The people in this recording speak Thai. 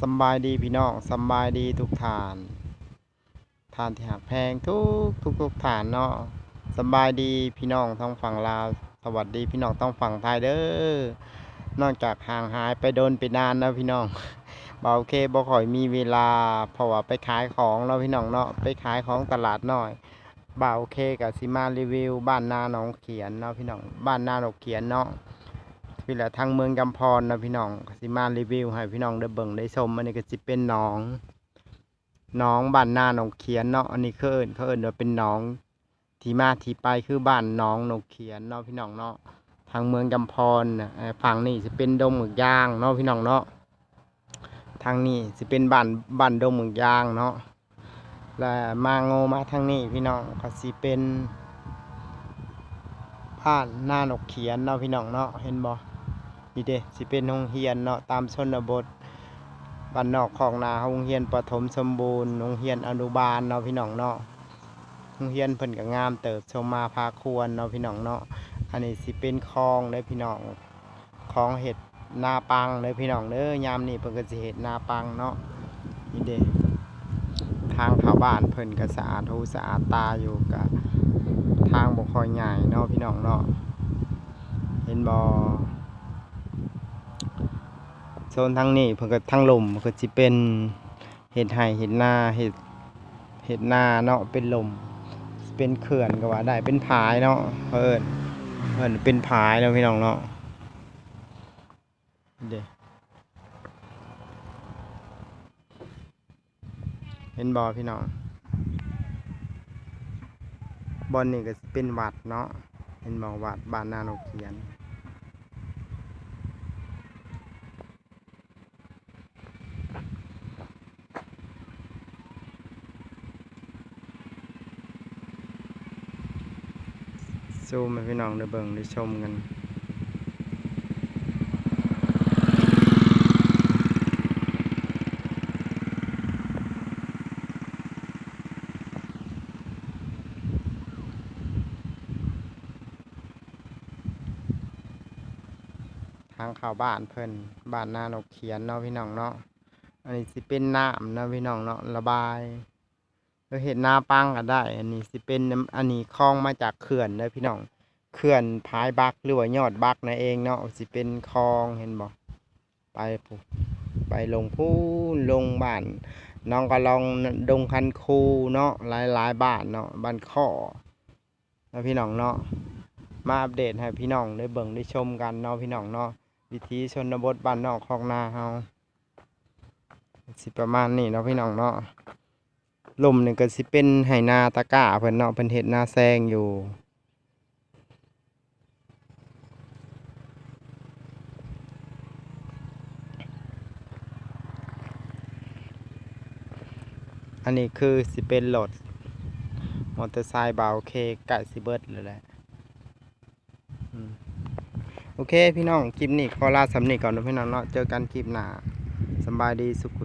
สบายดีพี่น้องสบายดีทุกฐานฐานที่หักแพงทุกทุกทุกฐานเนาะสบายดีพี่น้องท้องฝั่งลาวสวัสดีพี่น้องต้องฝั่งไทยเด้อนอกจากห่างหายไปโดนไปนานนะพี่น้องเบาเคบ่ค่อยมีเวลาเพราะว่าไปขายของเนาพี่น้องเนาะไปขายของตลาดหน้อยบ่าวเคกับซิมารีวิว บ้านนาหนองเขียนเนาะพี่น้องบ้านนาหนองเขียนเนาะ พี่แหละทางเมืองกำพรนะพี่น้องก็สิมารีวิวให้พี่น้องได้เบิ่งได้ชมอันนี้ก็สิเป็นหนองหนองบ้านนาหนองเขียนเนาะอันนี้คือเอิ้นเขาเอิ้นว่าเป็นหนองที่มาที่ไปคือบ้านหนองหนองเขียนเนาะพี่น้องเนาะทางเมืองกำพรนะฝั่งนี้สิเป็นดงหมึกย่างเนาะพี่น้องเนาะทางนี้สิเป็นบ้านบ้านดงหมึกย่างเนาะและมาโงมาทางนี้พี่น้องก็สิเป็นบ้านหน้าหนกเขียนเนาะพี่น้องเนาะเห็นบ่ นี่เด้สิเป็นโรงเรียนเนาะตามชนบทบ้านนอกของนาโรงเรียนประถมสมบูรณ์โรงเรียนอนุบาลเนาะพี่น้องเนาะโรงเรียนเพิ่นก็งามเติบชมมาพาควรเนาะพี่น้องเนาะอันนี้สิเป็นคลองเด้พี่น้องคลองเห็ดนาปังเด้อพี่น้องเด้อยามนี้เพิ่นก็สิเฮ็ดนาปังเนาะนี่เด้ทางเข้าบ้านเพิ่นก็สะอาดหูสะอาดตาอยู่กะทางบ่ค่อยใหญ่เนาะพี่น้องเนาะเห็นบ่ โซนทางนี้เพิ่นก็ทางลมก็สิเป็นเห็ดไห่เห็ดนาเห็ดเห็ดนาเนาะเป็นลม เป็นเขื่อนก็ว่าได้เป็นผายเนาะเพิ่นเพิ่นเป็นผายเนาะพี่น้องเนาะเด้เห็นบ่พี่น้องบอนนี่ก็เป็นวัดเนาะเห็นบ่วัดบ้านนาโนเขียน ซูมให้พี่น้องได้เบิ่งได้ชมกันทางเข้าบ้านเพิ่นบ้านนานกเขียนเนาะพี่น้องเนาะ อันนี้สิเป็นน้ำเนาะพี่น้องเนาะระบาย เราเห็นนาปังก็ได้ อันนี้สิเป็นอันนี้คลองมาจากเขื่อนเด้อพี่น้องเขื่อนพายบักหรือว่ายอดบักนั่นเองเนาะสิเป็นคลองเห็นบ่ไปพูไปลงพูนลงบ้านน้องก็ลองดงคันคูเนาะหลายหลายบ้านเนาะบ้านข้อแล้วพี่น้องเนาะมาอัปเดตให้พี่น้องได้เบิ่งได้ชมกันเนาะพี่น้องเนาะวิถีชนบทบ้านนอกของนาเฮาสิประมาณนี้เนาะพี่น้องเนาะ ลมนี่ก็สิเป็นไหนาตะกาเพิ่นเนาะเพิ่นเฮ็ดนาแซงอยู่อันนี้คือสิเป็นรถมอเตอร์ไซค์เบาเคไก่สิเบิร์ดเลยแหละโอเคพี่น้อง คลิปนี้ขอลาสำนีก่อนนะพี่น้องเนาะเจอกันคลิปหน้าสบายดีสุขุ